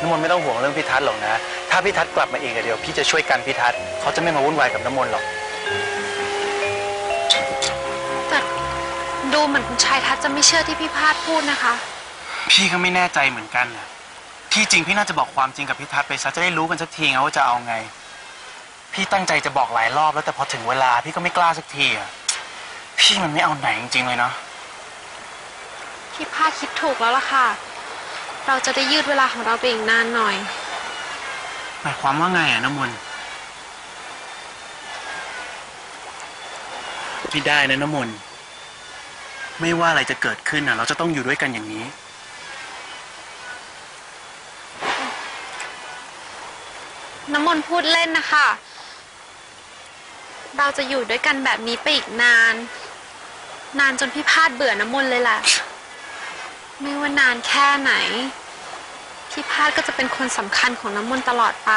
น้ำมนต์ไม่ต้องห่วงเรื่องพี่ทัศน์หรอกนะ ถ้าพี่ทัศน์กลับมาอีกอะเดี๋ยวพี่จะช่วยกันพี่ทัศน์เขาจะไม่มาวุ่นวายกับน้ำมนต์หรอก แต่ดูเหมือนคุณชายทัศน์จะไม่เชื่อที่พี่พาดพูดนะคะ พี่ก็ไม่แน่ใจเหมือนกันนะที่จริงพี่น่าจะบอกความจริงกับพี่ทัศน์ไปซะจะได้รู้กันสักทีไงว่าจะเอาไง พี่ตั้งใจจะบอกหลายรอบแล้วแต่พอถึงเวลาพี่ก็ไม่กล้าสักทีอะพี่มันไม่เอาไหนจริงๆเลยเนาะ พี่พาดคิดถูกแล้วล่ะค่ะ เราจะได้ยืดเวลาของเราไปอีกนานหน่อย หมายความว่าไงอะน้ำมนต์พี่ได้นะน้ำมนต์ไม่ว่าอะไรจะเกิดขึ้นอะเราจะต้องอยู่ด้วยกันอย่างนี้ น้ำมนต์พูดเล่นนะคะ เราจะอยู่ด้วยกันแบบนี้ไปอีกนาน นานจนพี่พาดเบื่อน้ำมนต์เลยแหละ ไม่ว่านานแค่ไหน พี่พาดก็จะเป็นคนสำคัญของน้ำมนต์ตลอดไป